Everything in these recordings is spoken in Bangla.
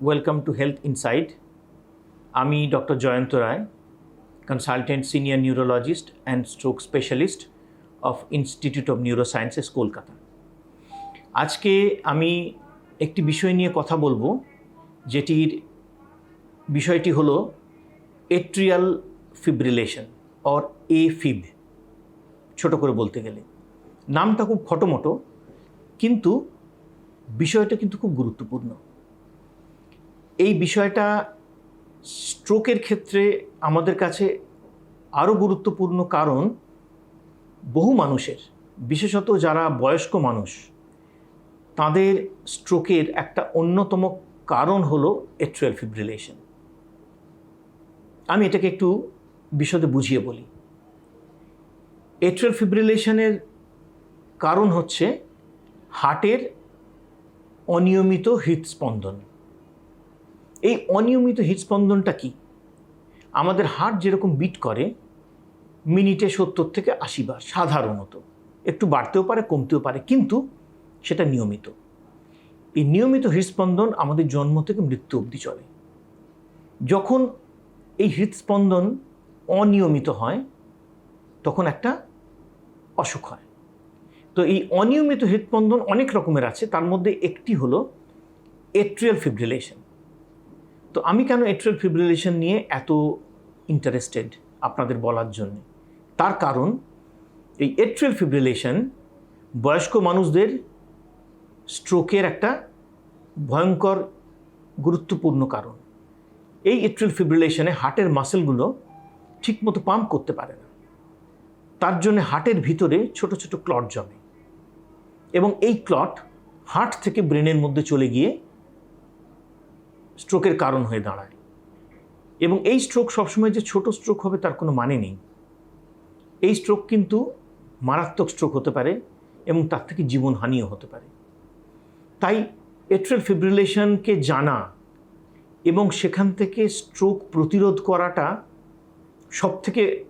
ওয়েলকাম টু হেলথ ইনসাইট আমি doctor Jayanta Roy consultant senior neurologist and stroke specialist of institute of neuro neurosciences Kolkata আজকে আমি একটি বিষয় নিয়ে কথা বলব, যেটির বিষয়টি হলো atrial fibrillation or A fib ছোট করে বলতে গেলে। নামটা খুব ফটোমটো কিন্তু বিষয়টা কিন্তু খুব গুরুত্বপূর্ণ। এই বিষয়টা স্ট্রোকের ক্ষেত্রে আমাদের কাছে আরও গুরুত্বপূর্ণ কারণ বহু মানুষের, বিশেষত যারা বয়স্ক মানুষ, তাদের স্ট্রোকের একটা অন্যতম কারণ হলো এট্রিয়াল ফিব্রিলেশন আমি এটাকে একটু বিশদে বুঝিয়ে বলি। এট্রিয়াল ফিব্রিলেশনের কারণ হচ্ছে হার্টের অনিয়মিত হৃদস্পন্দন। এই অনিয়মিত হৃদস্পন্দনটা কি? আমাদের হার্ট যেরকম বিট করে, মিনিটে সত্তর থেকে আশি বার, সাধারণত। একটু বাড়তেও পারে, কমতেও পারে, কিন্তু সেটা নিয়মিত। এই নিয়মিত হৃদস্পন্দন আমাদের জন্ম থেকে মৃত্যু অবধি চলে। যখন এই হৃদস্পন্দন অনিয়মিত হয়, তখন একটা অসুখ হয়। তো এই অনিয়মিত হৃদস্পন্দন অনেক রকমের আছে, তার মধ্যে একটি হলো এট্রিয়াল ফিব্রিলেশন তো আমি কেন এট্রিয়াল ফিব্রিলেশন নিয়ে এত ইন্টারেস্টেড আপনাদের বলার জন্য? তার কারণ, এই এট্রিয়াল ফিব্রিলেশন বয়স্ক মানুষদের স্ট্রোকের একটা ভয়ঙ্কর, গুরুত্বপূর্ণ কারণ। এই এট্রিয়াল ফিব্রিলেশনে হার্টের মাসেলগুলো ঠিকমতো পাম্প করতে পারে না। তার জন্য হার্টের ভিতরে ছোট ছোট ক্লট জমে। এবং এই ক্লট হার্ট থেকে ব্রেনের মধ্যে চলে গিয়ে স্ট্রোকের কারণ হয়ে দাঁড়ায়। এবং এই স্ট্রোক সবসময় যে ছোট স্ট্রোক হবে তার কোনো মানে নেই। এই স্ট্রোক কিন্তু মারাত্মক স্ট্রোক হতে পারে এবং তার থেকে জীবনহানিও হতে পারে। তাই এট্রিয়াল ফিব্রিলেশনকে জানা এবং সেখান থেকে স্ট্রোক প্রতিরোধ করাটা সব থেকে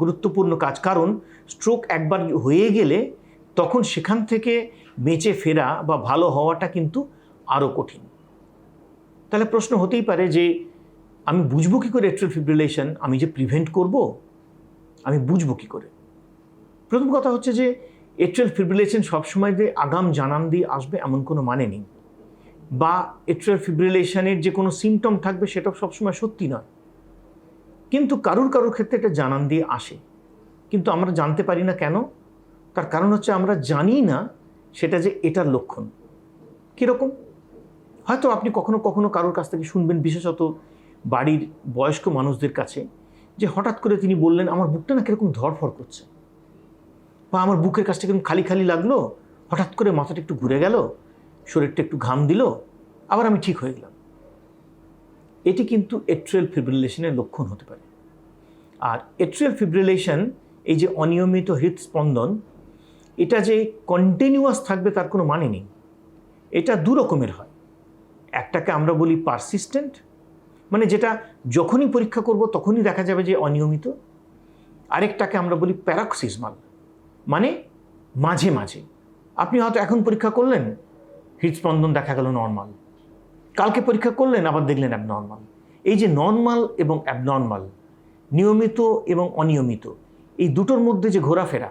গুরুত্বপূর্ণ কাজ। কারণ স্ট্রোক একবার হয়ে গেলে তখন সেখান থেকে বেঁচে ফেরা বা ভালো হওয়াটা কিন্তু আরও কঠিন। তাহলে প্রশ্ন হতেই পারে যে আমি বুঝব কী করে এট্রিয়াল ফিব্রিলেশন আমি যে প্রিভেন্ট করব, আমি বুঝব কী করে? প্রথম কথা হচ্ছে যে এট্রিয়াল ফিব্রিলেশন সবসময় যে আগাম জানান দিয়ে আসবে এমন কোনো মানে নেই। বা এট্রিয়াল ফিব্রিলেশনের যে কোনো সিমটম থাকবে সেটা সবসময় সত্যি নয়। কিন্তু কারুর কারুর ক্ষেত্রে এটা জানান দিয়ে আসে। কিন্তু আমরা জানতে পারি না কেন? তার কারণ হচ্ছে আমরা জানি না সেটা যে এটার লক্ষণ। কীরকম? হয়তো আপনি কখনো কখনো কারোর কাছ থেকে শুনবেন, বিশেষত বাড়ির বয়স্ক মানুষদের কাছে, যে হঠাৎ করে তিনি বললেন, আমার বুকটা না কীরকম ধরফর করছে? বা, আমার বুকের কাছটা কীরকম খালি খালি লাগল? হঠাৎ করে মাথাটা একটু ঘুরে গেল, শরীরটা একটু ঘাম দিল, আবার আমি ঠিক হয়ে গেলাম। এটি কিন্তু এট্রিয়াল ফিব্রিলেশনের লক্ষণ হতে পারে। আর এট্রিয়াল ফিব্রিলেশন এই যে অনিয়মিত হৃদস্পন্দন এটা যে কন্টিনিউয়াস থাকবে তার কোনো মানে নেই। এটা দু রকমের হয়। একটাকে আমরা বলি পারসিস্টেন্ট মানে যেটা যখনই পরীক্ষা করব তখনই দেখা যাবে যে অনিয়মিত। আরেকটাকে আমরা বলি প্যারাক্সিসমাল মানে মাঝে মাঝে। আপনি হয়তো এখন পরীক্ষা করলেন, হৃদস্পন্দন দেখা গেল নর্মাল কালকে পরীক্ষা করলেন, আবার দেখলেন অ্যাবনর্মাল এই যে নর্মাল এবং অ্যাবনর্মাল নিয়মিত এবং অনিয়মিত, এই দুটোর মধ্যে যে ঘোরাফেরা,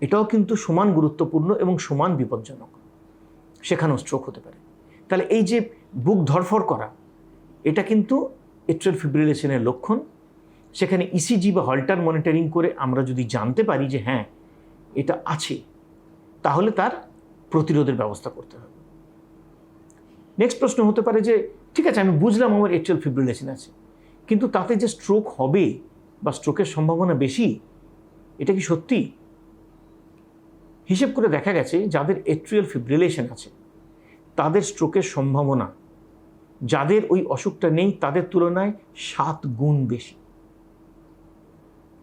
এটাও কিন্তু সমান গুরুত্বপূর্ণ এবং সমান বিপজ্জনক। সেখানেও স্ট্রোক হতে পারে। তাহলে এই যে বুক ধরফর করা, এটা কিন্তু এট্রিয়াল ফিব্রিলেশনের লক্ষণ। সেখানে ইসিজি বা হল্টার মনিটরিং করে আমরা যদি জানতে পারি যে হ্যাঁ এটা আছে, তাহলে তার প্রতিরোধের ব্যবস্থা করতে হবে। নেক্সট প্রশ্ন হতে পারে যে, ঠিক আছে, আমি বুঝলাম আমার এট্রিয়াল ফিব্রিলেশন আছে, কিন্তু তাতে যে স্ট্রোক হবে বা স্ট্রোকের সম্ভাবনা বেশি, এটা কি সত্যি? হিসেব করে দেখা গেছে যাদের এট্রিয়াল ফিব্রিলেশন আছে তাদের স্ট্রোকের সম্ভাবনা। যাদের ওই অসুখটা নেই, তাদের তুলনায় সাত গুণ বেশি।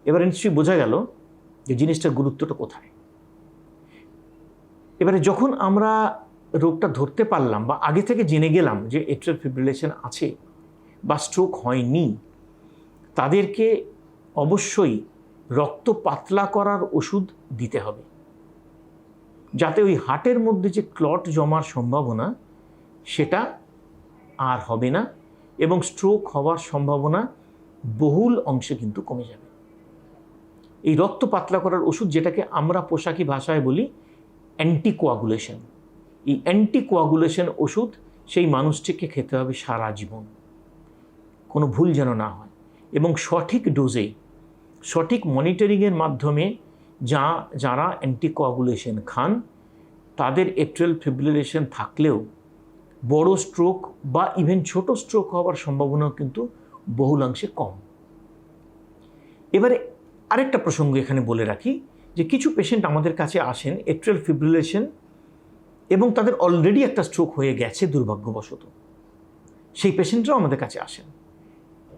এবারে নিশ্চয়ই বোঝা গেল যে জিনিসটার গুরুত্বটা কোথায়। এবারে যখন আমরা রোগটা ধরতে পারলাম বা আগে থেকে জেনে গেলাম যে এট্রিয়াল ফিব্রিলেশন আছে বা স্ট্রোক হয়নি, তাদেরকে অবশ্যই রক্ত পাতলা করার ওষুধ দিতে হবে। যাতে ওই হার্টের মধ্যে যে ক্লট জমার সম্ভাবনা, সেটা আর হবে না এবং স্ট্রোক হওয়ার সম্ভাবনা বহুল অংশে কিন্তু কমে যাবে। এই রক্ত পাতলা করার ওষুধ যেটাকে আমরা পোশাকি ভাষায় বলি অ্যান্টিকোয়াগুলেশন এই অ্যান্টিকোয়াগুলেশন ওষুধ সেই মানুষটিকে খেতে হবে সারা জীবন। কোনো ভুল যেন না হয় এবং সঠিক ডোজে সঠিক মনিটরিংয়ের মাধ্যমে যা, যারা অ্যান্টিকোয়াগুলেশন খান, তাদের এট্রেল ফিব্রিলেশন থাকলেও বড় স্ট্রোক বা ইভেন ছোট স্ট্রোক হওয়ার সম্ভাবনাও কিন্তু বহুলাংশে কম। এবারে আরেকটা প্রসঙ্গ এখানে বলে রাখি যে কিছু পেশেন্ট আমাদের কাছে আসেন এট্রেল ফিব্রিলেশন এবং তাদের অলরেডি একটা স্ট্রোক হয়ে গেছে দুর্ভাগ্যবশত। সেই পেশেন্টরাও আমাদের কাছে আসেন।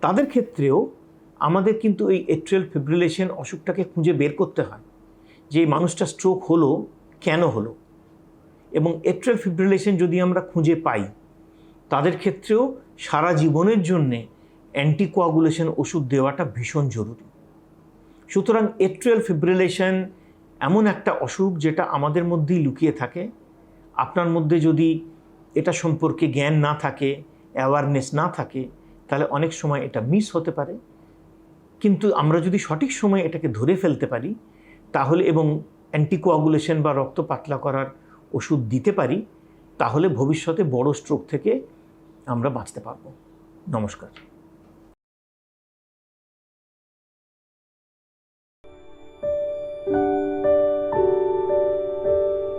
তাদের ক্ষেত্রেও আমাদের কিন্তু এই এট্রেল ফিব্রিলেশন অসুখটাকে খুঁজে বের করতে হয়। যে মানুষটা স্ট্রোক হলো, কেন হলো? এবং এট্রেল ফিব্রিলেশন যদি আমরা খুঁজে পাই, তাদের ক্ষেত্রেও সারা জীবনের জন্যে অ্যান্টিকোয়াগুলেশন ওষুধ দেওয়াটা ভীষণ জরুরি। সুতরাং এট্রেল ফিব্রিলেশন এমন একটা অসুখ যেটা আমাদের মধ্যেই লুকিয়ে থাকে। আপনার মধ্যে যদি এটা সম্পর্কে জ্ঞান না থাকে অ্যাওয়ারনেস না থাকে, তাহলে অনেক সময় এটা মিস হতে পারে। কিন্তু আমরা যদি সঠিক সময়ে এটাকে ধরে ফেলতে পারি তাহলে এবং অ্যান্টিকোয়াগুলেশন বা রক্ত পাতলা করার ওষুধ দিতে পারি, তাহলে ভবিষ্যতে বড় স্ট্রোক থেকে আমরা বাঁচতে পারব। নমস্কার।